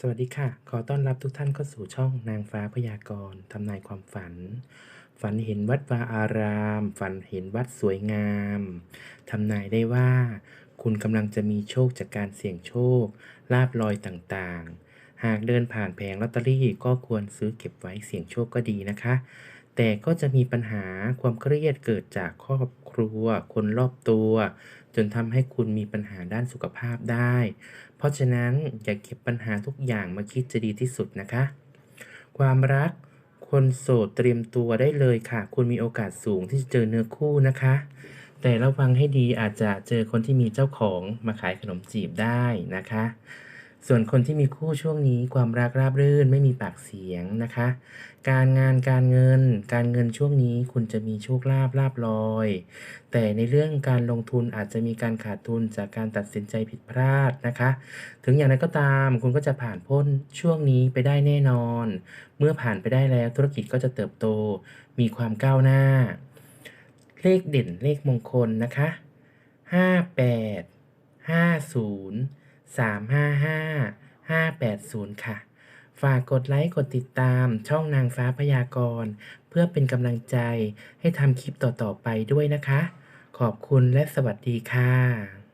สวัสดีค่ะ ขอต้อนรับทุกท่านเข้าสู่ช่องนางฟ้าพยากรณ์ทำนายความฝัน ฝันเห็นวัดวาอาราม ฝันเห็นวัดสวยงามทำนายได้ว่า คุณกำลังจะมีโชคจากการเสี่ยงโชค ลาบลอยต่างๆ หากเดินผ่านแผงลอตเตอรี่ก็ควรซื้อเก็บไว้เสี่ยงโชคก็ดีนะคะ แต่ก็จะมีปัญหาความเครียดเกิดจากครอบครัว คนรอบตัว จนทำให้คุณมีปัญหาด้านสุขภาพได้ เพราะฉะนั้นอย่าเก็บปัญหาทุกอย่างมาคิดจะดีที่สุดนะคะ ความรักคนโสดเตรียมตัวได้เลยค่ะ คุณมีโอกาสสูงที่จะเจอเนื้อคู่นะคะ แต่ระวังให้ดีอาจจะเจอคนที่มีเจ้าของมาขายขนมจีบได้นะคะ ส่วนคนที่มีคู่ช่วงนี้ความรักราบรื่นไม่มีปากเสียงนะคะ การงานการเงิน การเงินช่วงนี้คุณจะมีโชคลาภลาบลอย แต่ในเรื่องการลงทุนอาจจะมีการขาดทุนจากการตัดสินใจผิดพลาดนะคะ ถึงอย่างไรก็ตามคุณก็จะผ่านพ้นช่วงนี้ไปได้แน่นอน เมื่อผ่านไปได้แล้วธุรกิจก็จะเติบโต มีความก้าวหน้า เลขเด่นเลขมงคลนะคะห้า แปดห้าศูนย์สามห้าห้าห้าแปดศูนย์ค่ะ ฝากกดไลค์กดติดตามช่องนางฟ้าพยากรณ์ เพื่อเป็นกำลังใจให้ทำคลิปต่อๆไปด้วยนะคะ ขอบคุณและสวัสดีค่ะ